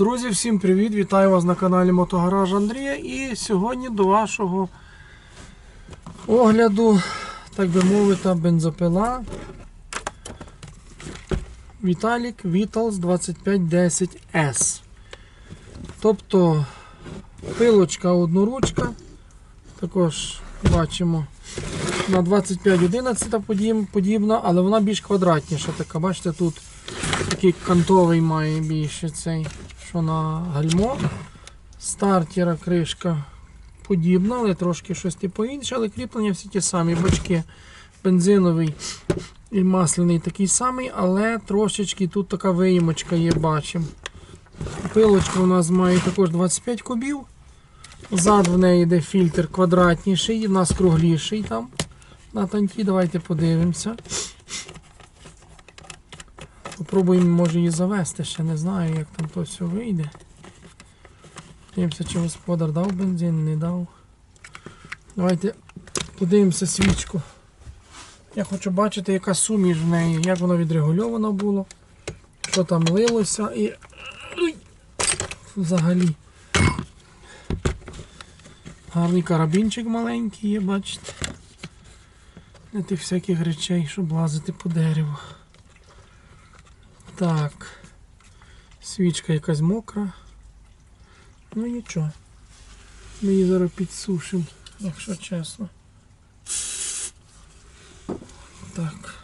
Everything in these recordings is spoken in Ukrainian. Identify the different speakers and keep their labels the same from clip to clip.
Speaker 1: Друзі, всім привіт! Вітаю вас на каналі Мотогараж Андрія. І сьогодні до вашого огляду, так би мовити, бензопила Віталік Vitals 2510S. Тобто пилочка одноручка. Також бачимо на 2511 подібна, але вона більш квадратніша. Така, бачите, тут такий кантовий має більше цей, що на гальмо. Стартера кришка подібна, але трошки щось типу інше, але кріплення всі ті самі. Бачки бензиновий і масляний такий самий, але трошечки тут така виїмочка є, бачимо. Пилочка у нас має також 25 кубів. Зад в неї йде фільтр квадратніший, в нас кругліший там. На танкі, давайте подивимося. Попробуємо, може її завести, ще не знаю, як там то все вийде. Дивимося, чи господар дав бензин, не дав. Давайте подивимося свічку. Я хочу бачити, яка суміш в неї, як вона відрегульована було, що там лилося і. Взагалі. Гарний карабінчик маленький є, бачите. Для тих всяких речей, щоб лазити по дереву. Так. Свічка якась мокра. Ну нічого. Ми її зараз підсушимо, якщо чесно. Так.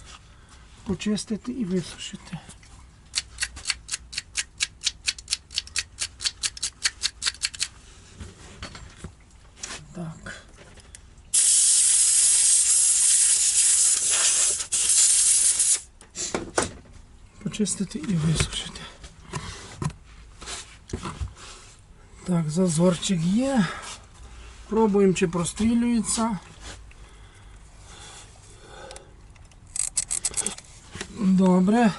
Speaker 1: Почистити і висушити. Так. Почистити і висушити. Так, зазорчик є. Пробуємо, чи прострілюється. Добре.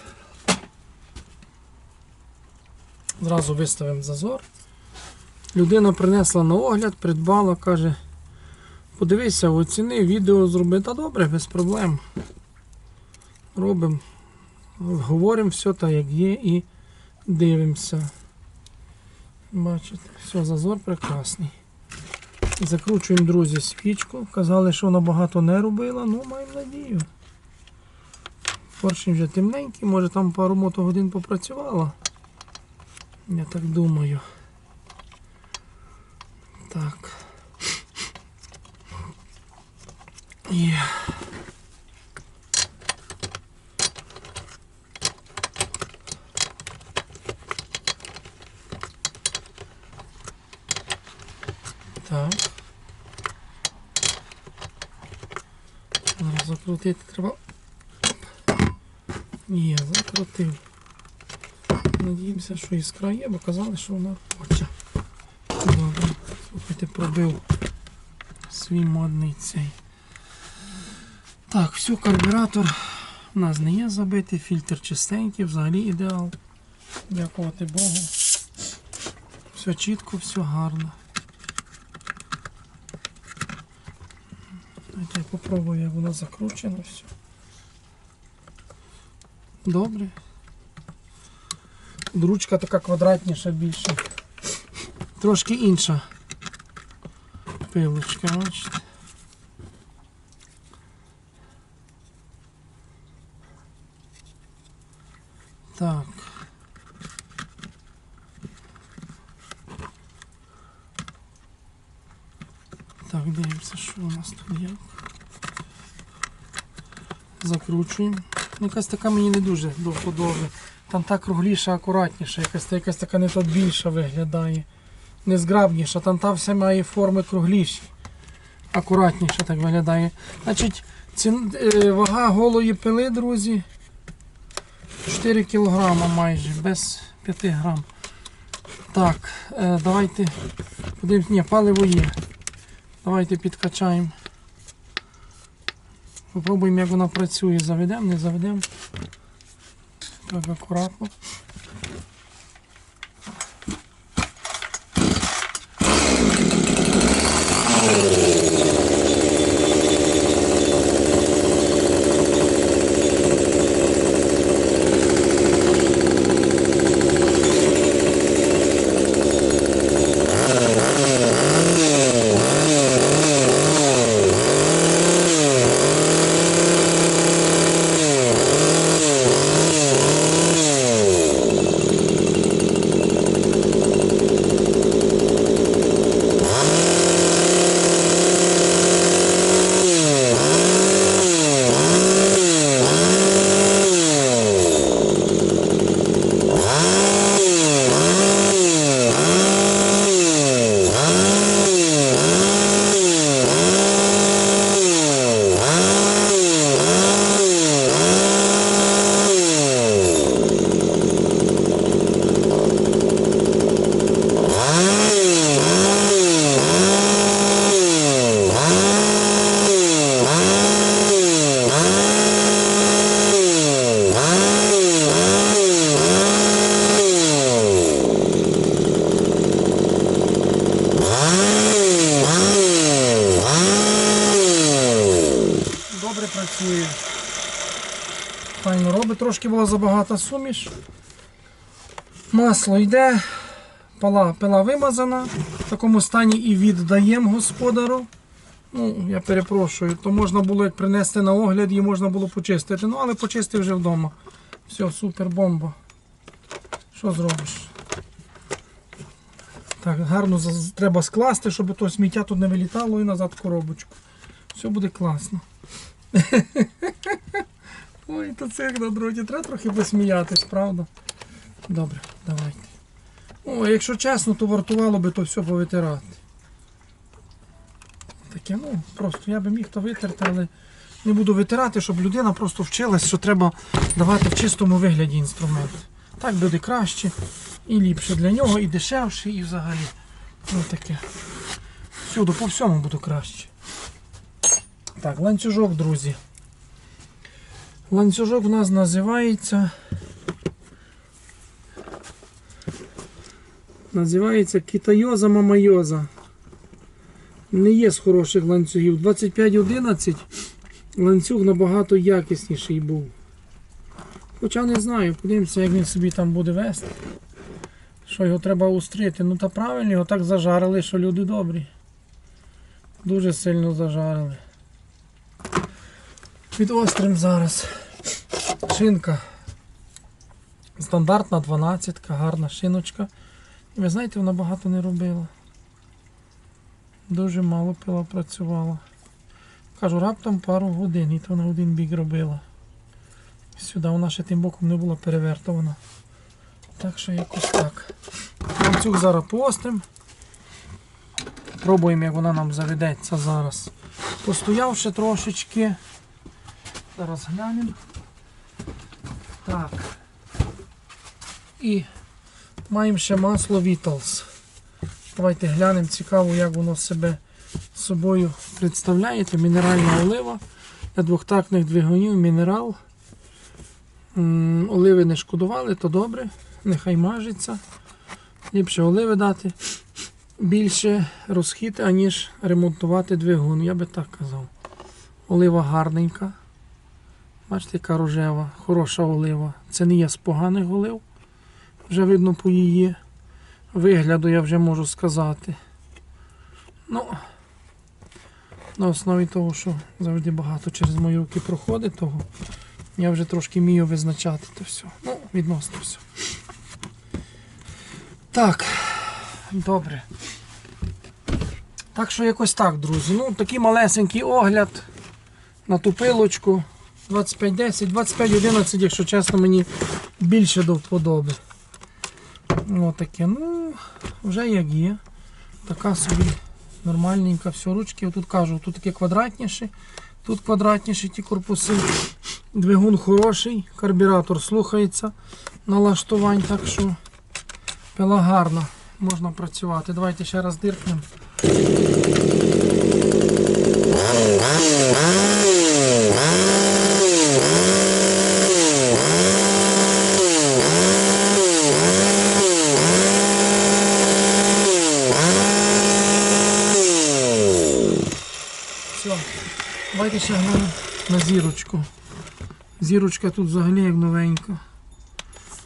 Speaker 1: Зразу виставимо зазор. Людина принесла на огляд, придбала, каже, подивися, оціни, відео зроби. Та добре, без проблем. Робимо. Говоримо все так, як є, і дивимося. Бачите, все, зазор прекрасний. Закручуємо, друзі, свічку. Казали, що вона багато не робила, ну маємо надію. Поршень вже темненький, може там пару мотогодин попрацювала. Я так думаю. Так. Є. Так. Зараз закрутити треба. Є, закрутив. Надіємося, що іскра є, бо казали, що вона робоча. Добре. Слухайте, пробив свій модний цей. Так, все, карбюратор у нас не є забитий, фільтр чистенький, взагалі ідеал. Дякувати Богу. Все чітко, все гарно. Я попробую, як воно закручено все. Добре. Ручка така квадратніша більше. Трошки інша пилочка, бачите. Так. Так, дивимося, що у нас тут є. Закручуємо. Ну, якась така мені не дуже до вподоби. Там та кругліша, акуратніша, якась, якась така не то більша виглядає. Незграбніша, там та вся має форми кругліші. Акуратніше так виглядає. Значить, цін, е, вага голої пили, друзі. 4 кг майже, без 5 грам. Так, е, давайте подивимось. Ні, паливо є. Давайте підкачаємо. Попробуємо, як вона працює. Заведемо, не заведемо. Так, акуратно. добре працює. Файно робить, трошки було забагато суміш. Масло йде, пила, пила вимазана, в такому стані і віддаємо господару. Ну, Я перепрошую, то можна було як принести на огляд, її можна було почистити. Ну, але почистив вже вдома. Все, супер, бомба. Що зробиш? Так, гарно треба скласти, щоб то сміття тут не вилітало і назад в коробочку. Все буде класно. Ой, то цих на дроті. Треба трохи посміятись, правда? Добре, давайте. О, якщо чесно, то вартувало би то все повитирати. Таке, ну, просто я би міг то витерти, але не буду витирати, щоб людина просто вчилась, що треба давати в чистому вигляді інструмент. Так буде краще і ліпше для нього, і дешевше, і взагалі. Ну таке. Всюди, по всьому буду краще. Так, ланцюжок, друзі. Ланцюжок у нас називається. Називається Китайоза Мамайоза. Не є з хороших ланцюгів. 2511 ланцюг набагато якісніший був. Хоча не знаю, подивимося, як він собі там буде вести. Що його треба устрити. Ну та правильно, його так зажарили, що люди добрі. Дуже сильно зажарили. Підострим зараз. Шинка. Стандартна 12, гарна шиночка. Ви знаєте, вона багато не робила. Дуже мало пила працювала. Кажу, раптом пару годин, і то на один бік робила. Сюди вона ще тим боком не була перевертована. Так що якось так. Ланцюг зараз поострим. Пробуємо, як вона нам заведеться зараз. Постоявши трошечки. Зараз глянемо. Так. І маємо ще масло Vitals. Давайте глянемо, цікаво, як воно себе собою представляє. Це мінеральна олива для двохтактних двигунів, мінерал. Оливи не шкодували, то добре, нехай мажеться. Ліпше оливи дати. Більше розхід, аніж ремонтувати двигун, я би так казав. Олива гарненька. Бачите, яка рожева, хороша олива. Це не є з поганих олив. Вже видно по її вигляду, я вже можу сказати. Ну, на основі того, що завжди багато через мої руки проходить, того я вже трошки вмію визначати то все. Ну, відносно все. Так, добре. Так що якось так, друзі. Ну, такий малесенький огляд на ту пилочку. 2510, 2511, якщо чесно, мені більше до вподоби. Ну, таке, ну, вже як є. Така собі нормальненька, все, ручки. Тут кажу, тут таке квадратніші, тут квадратніші ті корпуси. Двигун хороший, карбюратор слухається налаштувань, так що пила гарна, можна працювати. Давайте ще раз диркнемо. Все, давайте ще глянемо на зірочку. Зірочка тут взагалі як новенька.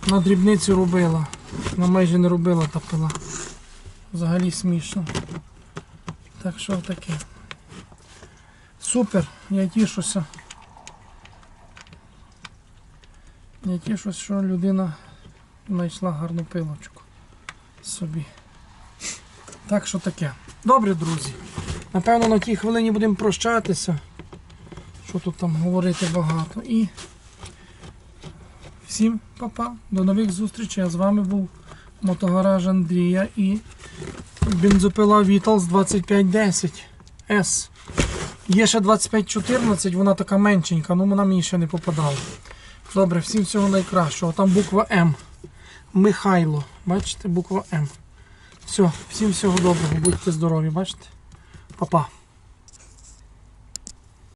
Speaker 1: На дрібницю робила. Вона майже не робила та пила. Взагалі смішно. Так що таке. Супер, я тішуся. Я тішусь, що людина знайшла гарну пилочку собі. Так що таке. Добре, друзі. Напевно, на тій хвилині будемо прощатися. Що тут там говорити багато. І всім па-па. До нових зустрічей. А з вами був мотогараж Андрія і бензопила Vitals 2510 S. Є ще 2514, вона така меншенька, але вона мені ще не попадала. Добре, всім всього найкращого. Там буква М. Михайло. Бачите, буква М. Все, всім всього доброго, будьте здорові, бачите? Па-па.